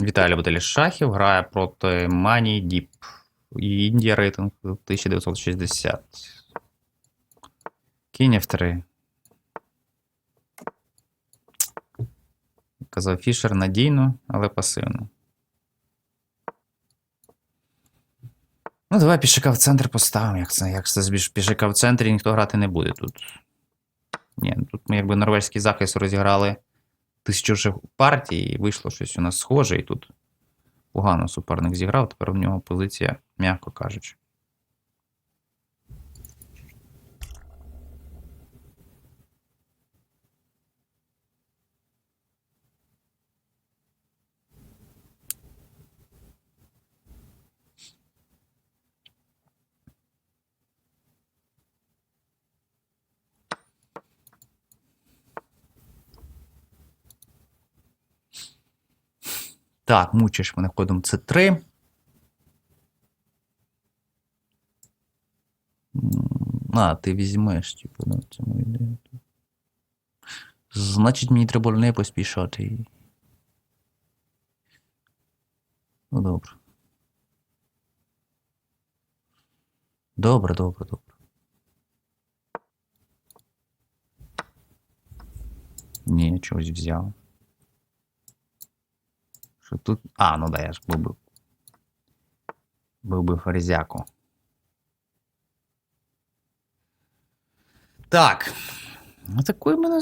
Віталій Баталій Шахів грає проти Мані Діп. Індія рейтинг 1960. Кінь F3. Казав Фішер надійно, але пасивно. Ну, давай пішака в центр поставимо. Як це, як це збільш пішака в центрі ніхто грати не буде тут. Ні, тут ми якби норвезький захист розіграли тисячу партій, і вийшло щось у нас схоже, і тут погано суперник зіграв, тепер в нього позиція, м'яко кажучи. Так, мучиш мене ходом С3. А, ти візьмеш, типу, на цьому ідею. Значить, мені треба не поспішати. Ну, добре. Добре, добре, добре. Ні, чогось взяв. Тут. А, ну да, я ж був би. Був би фарзяку. Так. Ну в мене.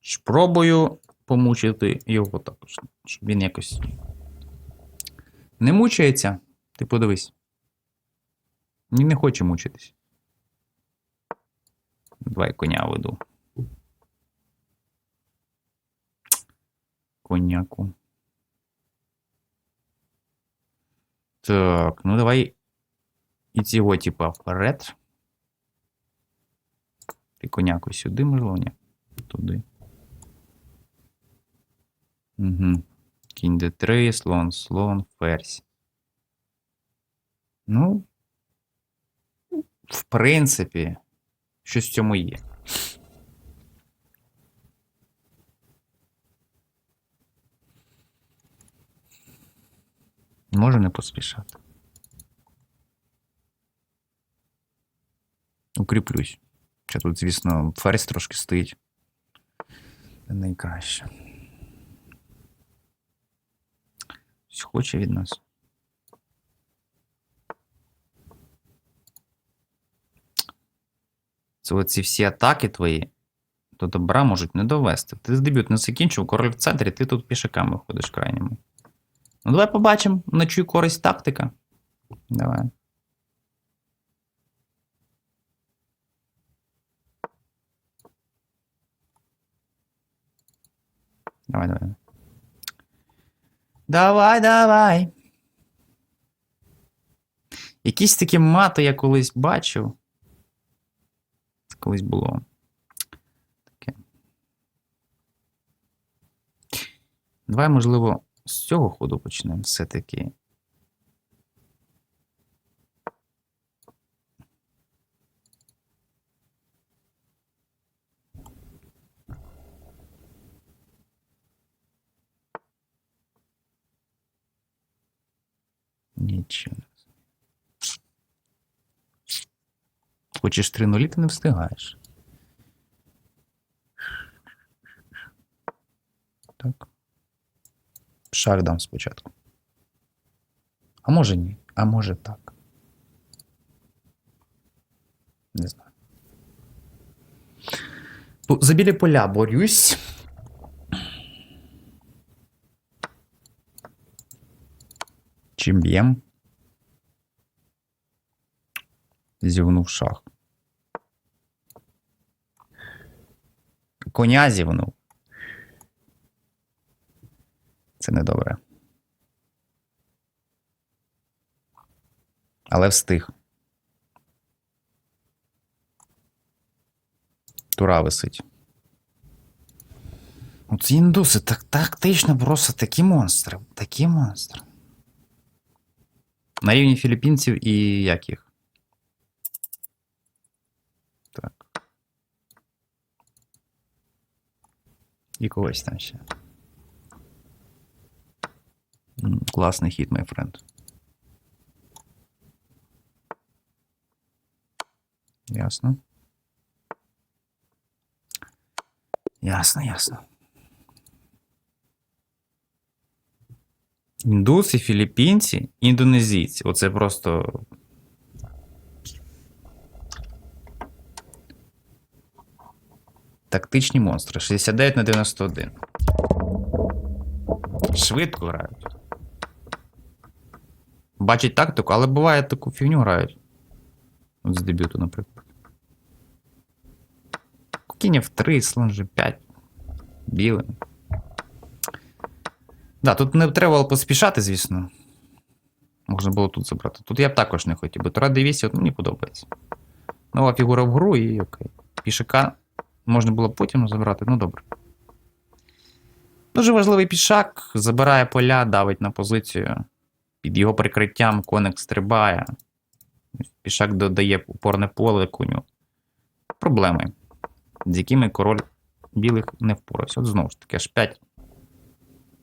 Спробую помучити його також, щоб він якось не мучається. Ти подивись. Він не хоче мучитись. Давай коня веду. Коняку. Так, ну давай і цього, типа, вперед. Ти коняку сюди, можливо, ні? Туди. Угу. Кінь d3, слон, слон, ферзь. Ну, в принципі, щось в цьому є. Може не поспішати. Укріплюсь. Ще тут, звісно, ферзь трошки стоїть. Найкраще. Хоче від нас. Це оці всі атаки твої до добра можуть не довести. Ти дебют не закінчив, король в центрі, ти тут пішаками ходиш крайніми. Ну, давай побачимо, на чию користь тактика. Давай. Давай, давай. Давай, давай. Якісь такі мати я колись бачив. Колись було. Таке. Давай, можливо, з цього ходу почнемо все-таки. Нічого. Хочеш 3 нулі, ти не встигаєш. Так. Шах дам спочатку. А може ні. А може так. Не знаю. За білі поля борюсь. Чим б'єм? Зівнув шах. Коня зівнув. Це недобре. Але встиг. Тура висить. От індуси так тактично просто такі монстри. Такі монстри. На рівні філіппінців і як їх? І когось там ще. Класний хід, мій френд. Ясно. Ясно, ясно. Індуси, філіппінці, індонезійці. Оце просто. Тактичні монстри. 69 на 91. Швидко грають. Бачить тактику, але буває таку фігню грають. От з дебюту, наприклад. Кінь F3, слон G5. Білим. Да, тут не треба було поспішати, звісно. Можна було тут забрати. Тут я б також не хотів, бо Тура D8 от мені подобається. Нова фігура в гру і окей. Пішака можна було потім забрати, ну добре. Дуже важливий пішак, забирає поля, давить на позицію. Під його прикриттям коник стрибає. Пішак додає упорне поле коню. Проблеми, з якими король білих не впорався. От знову ж таки, аж 5.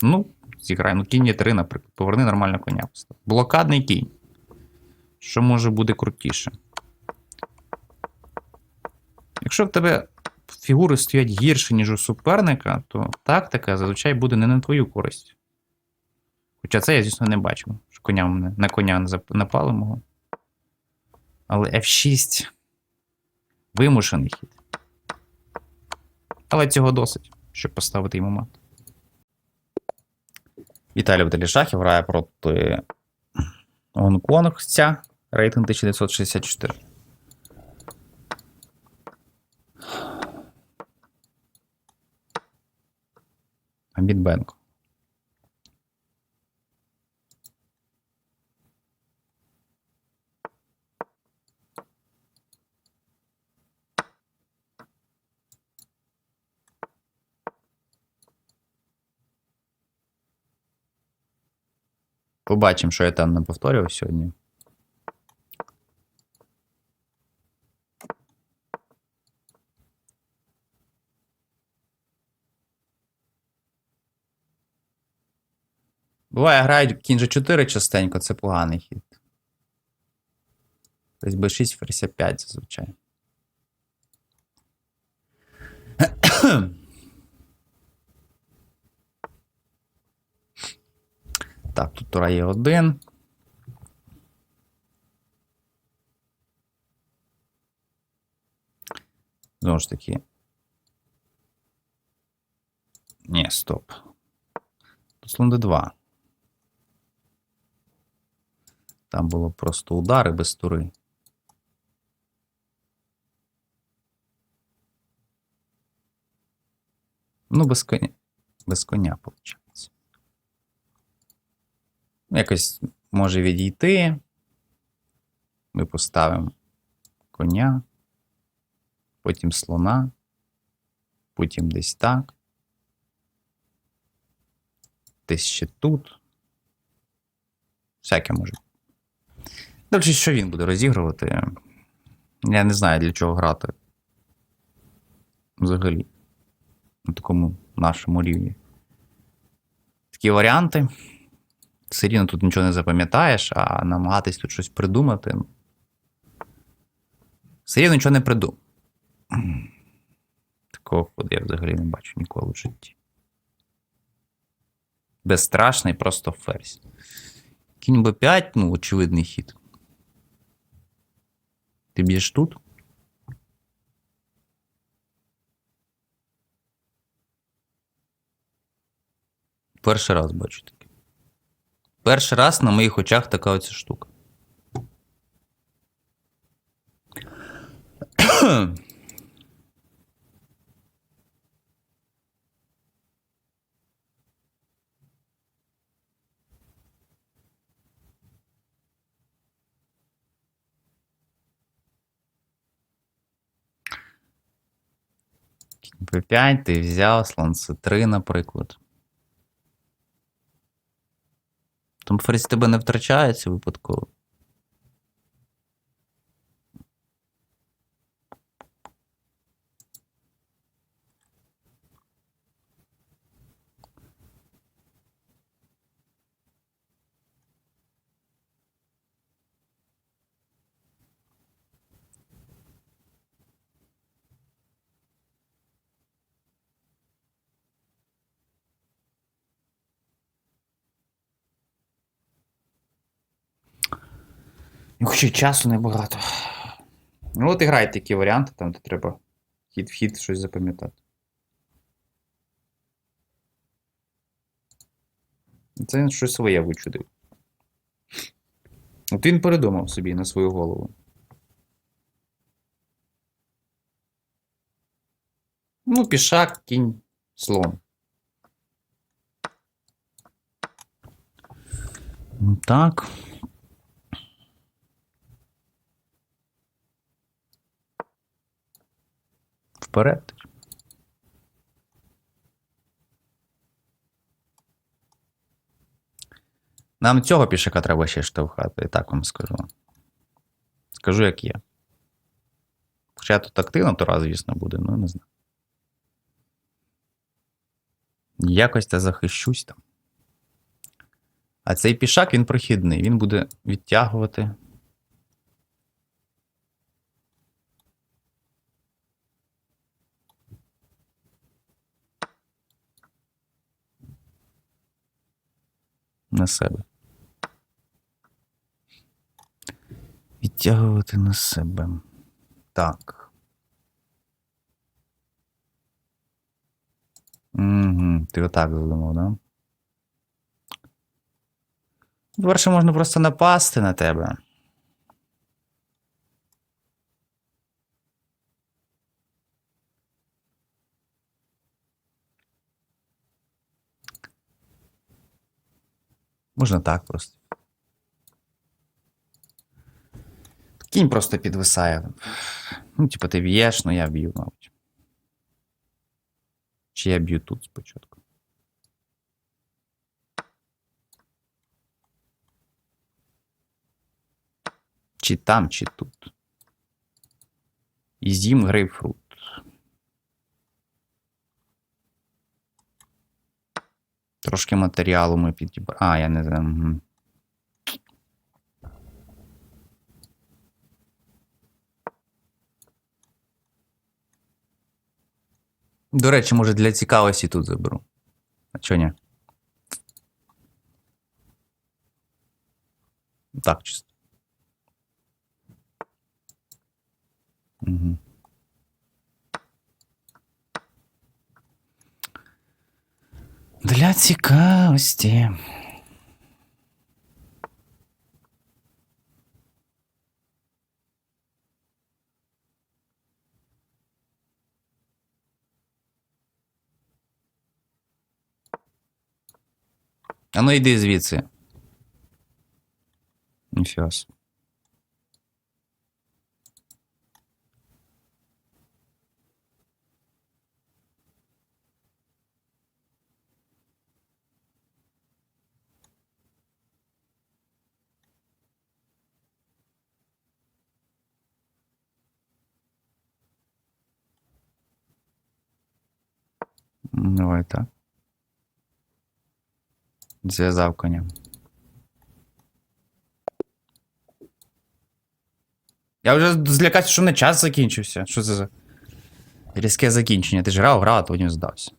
Ну, зіграй. Ну, кінь є 3, наприклад. Поверни нормально коня. Блокадний кінь. Що може бути крутіше? Якщо в тебе фігури стоять гірше, ніж у суперника, то тактика зазвичай буде не на твою користь. Хоча це я, звісно, не бачив, що коня мене- на коня напали мого. Але F6 вимушений хід. Але цього досить, щоб поставити йому мат. Віталій Вдалішахів грає проти гонконгця. Рейтинг 1964. Бенко. Побачимо, що я там не повторював сьогодні. Буває, грають кінь G4 частенько, це поганий хід. Тобто B6, ферзь 5 зазвичай. Так, тут тура є один. Знову ж таки. Ні, стоп. Тут слон d2. Там було просто удари без тури. Ну, без коня. Без коня, виходить. Якось може відійти. Ми поставимо коня, потім слона, потім десь так. Десь ще тут. Всяке може. Далі, що він буде розігрувати? Я не знаю, для чого грати. Взагалі. На такому нашому рівні. Такі варіанти. Все рівно тут нічого не запам'ятаєш, а намагатись тут щось придумати. Все рівно нічого не придумав. Такого ходу я взагалі не бачу ніколи в житті. Безстрашний, просто ферзь. Кінь Б5, ну, очевидний хід. Ти б'єш тут? Перший раз бачу таке. Перший раз на моїх очах така оця штука. P5 ти взяв, слон C3, наприклад. Тому ферзь тебе не втрачається випадково. Ну, Хоча часу небагато. Ну, от і грайте такі варіанти, там, де треба хід-вхід щось запам'ятати. Це він щось своє вичудив. От він передумав собі на свою голову. Ну, пішак, кінь, слон. Ну, Так. Вперед. Нам цього пішака треба ще штовхати, я так вам скажу. Скажу, як є. Хоча тут активно то раз, звісно, буде, ну не знаю. Якось та захищусь там. А цей пішак він прохідний, він буде відтягувати. На себе. Відтягувати на себе. Так. Угу, ти отак задумав, да? По-перше, можна просто напасти на тебе. Можна так просто. Кінь просто підвисає. Ну, типу, ти б'єш, ну я б'ю, мабуть. Чи я б'ю тут спочатку? Чи там, чи тут. І з'їм грейпфрут. Трошки матеріалу ми підібрали. А, я не знаю. До речі, може для цікавості тут заберу. А чого ні? Так, чисто. Угу. Для цікавості. А ну йди звідси. Ніфіга. Давай так. Зв'язав коня. Я вже злякався, що не час закінчився. Що це за різке закінчення? Ти ж грав, грав, а потім здався.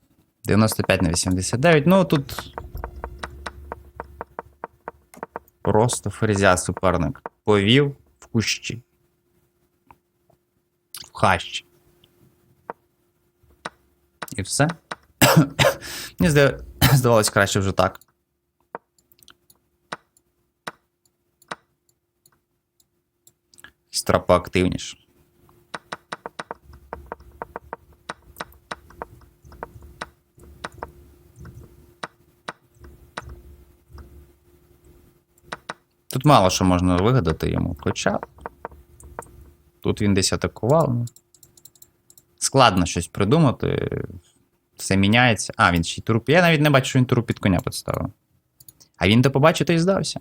95 на 89. Ну тут. Просто ферзя суперник. Повів в кущі. В хащі. І все. Мені здавалось краще вже так. Страпа активніше. Тут мало що можна вигадати йому, хоча. Тут він десь атакував. ну. Складно щось придумати. Все міняється. А, він ще й туру. Я навіть не бачу, що він туру під коня підставив. А він то побачив, то і здався.